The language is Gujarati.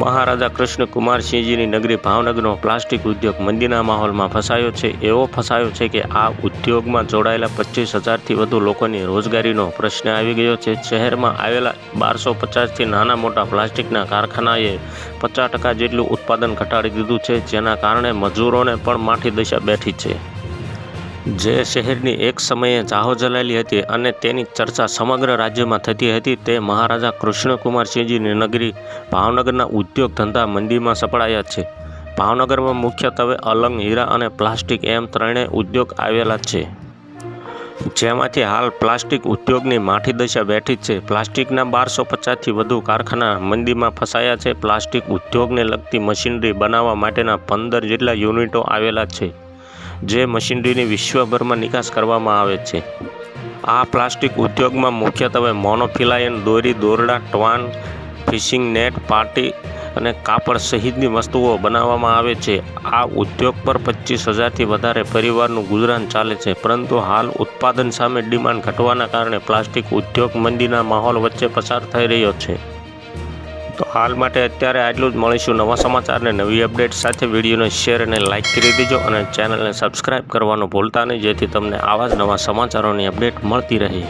મહારાજા કૃષ્ણકુમારસિંહજીની નગરી ભાવનગરનો પ્લાસ્ટિક ઉદ્યોગ મંદીના માહોલમાં ફસાયો છે. એવો ફસાયો છે કે આ ઉદ્યોગમાં જોડાયેલા પચીસ હજારથી વધુ લોકોની રોજગારીનો પ્રશ્ન આવી ગયો છે. શહેરમાં આવેલા બારસો પચાસથી નાના મોટા પ્લાસ્ટિકના કારખાનાએ પચાસ ટકા જેટલું ઉત્પાદન ઘટાડી દીધું છે, જેના કારણે મજૂરોને પણ માઠી દશા બેઠી છે. જે શહેરની એક સમયે ચાહો જલાયેલી હતી અને તેની ચર્ચા સમગ્ર રાજ્યમાં થતી હતી, તે મહારાજા કૃષ્ણકુમારસિંહજીની નગરી ભાવનગરના ઉદ્યોગ ધંધા મંદીમાં સપડાયા છે. ભાવનગરમાં મુખ્યત્વે અલંગ, હીરા અને પ્લાસ્ટિક એમ ત્રણેય ઉદ્યોગ આવેલા છે. જેમાંથી હાલ પ્લાસ્ટિક ઉદ્યોગની માઠી દશા બેઠી છે. પ્લાસ્ટિકના બારસો પચાસથી વધુ કારખાના મંદીમાં ફસાયા છે. પ્લાસ્ટિક ઉદ્યોગને લગતી મશીનરી બનાવવા માટેના પંદર જેટલા યુનિટો આવેલા છે. જે મશીનરીની વિશ્વભરમાં નિકાસ કરવામાં આવે છે. આ પ્લાસ્ટિક ઉદ્યોગમાં મુખ્યત્વે મોનોફિલાયન, દોરી, દોરડા, ટવાન, ફિશિંગ નેટ, પાટી અને કાપડ સહિતની વસ્તુઓ બનાવવામાં આવે છે. આ ઉદ્યોગ પર પચીસ હજારથી વધારે પરિવારનું ગુજરાન ચાલે છે. પરંતુ હાલ ઉત્પાદન સામે ડિમાન્ડ ઘટવાના કારણે પ્લાસ્ટિક ઉદ્યોગ મંદીના માહોલ વચ્ચે પસાર થઈ રહ્યો છે. તો હાલ માટે અત્યારે આટલું જ. મળીશું નવા સમાચારને નવી અપડેટ સાથે. વિડીયોને શેર અને લાઇક કરી દેજો અને ચેનલને સબસ્ક્રાઈબ કરવાનું ભૂલતા નહીં, જેથી તમને આવા જ નવા સમાચારોની અપડેટ મળતી રહે.